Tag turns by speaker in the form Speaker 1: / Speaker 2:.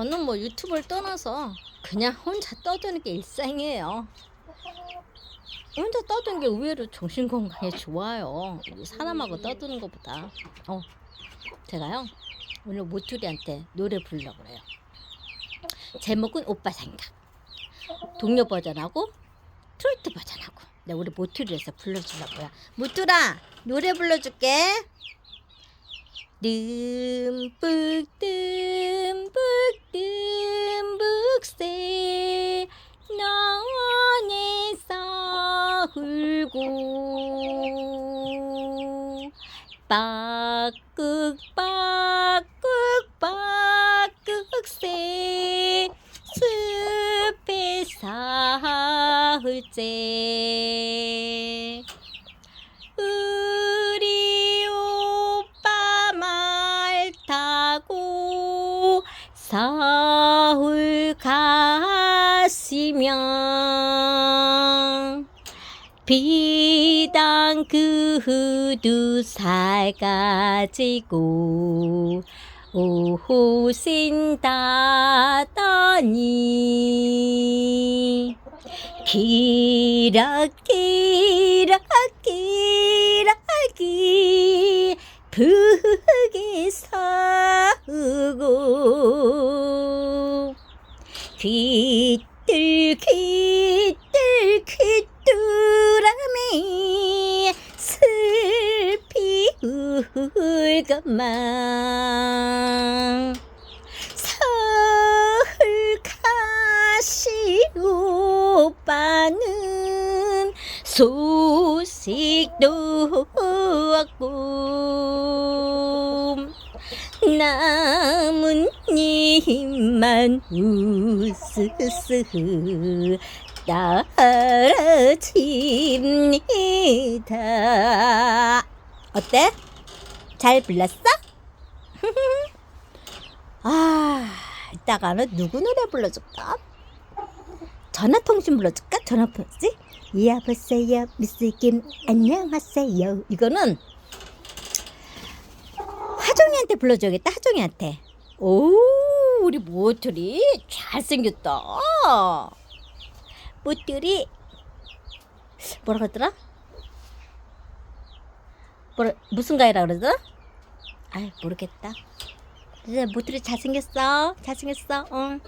Speaker 1: 저는 뭐 유튜브를 떠나서 그냥 혼자 떠드는 게 일상이에요. 혼자 떠드는 게 의외로 정신 건강에 좋아요. 사람하고 떠드는 것보다. 어, 제가요 오늘 모투리한테 노래 부르려고 그래요. 제목은 오빠 생각. 동료 버전하고 트로트 버전하고. 네, 우리 모투리에서 불러주려고요. 모투라 노래 불러줄게. 듬뿍 듬뿍 듬뿍새 너네서 흘고 빠끄 빠끄 빠끄새 숲에 사흘째 서울 가시면 비단 그두 살 가지고 오신다더니 기라기 서고 귀뜰 귀뜰 귀뚜라미 슬피 울것만 서울 가시 오빠는 소식도 없고 남은 님만 우스스 떨어집니다. 어때? 잘 불렀어? 아, 이따가는 누구 노래 불러줄까? 전화통신 불러줄까? 전화통신? 여보세요, 미스 김, 안녕하세요. 이거는 하정이한테 불러줘야겠다, 하정이한테. 오, 우리 모틀이 잘생겼다. 모틀이, 뭐라 그러더라? 뭐라, 무슨 가이라 그러더라? 아이, 모르겠다. 모틀이 잘생겼어. 잘생겼어. 응.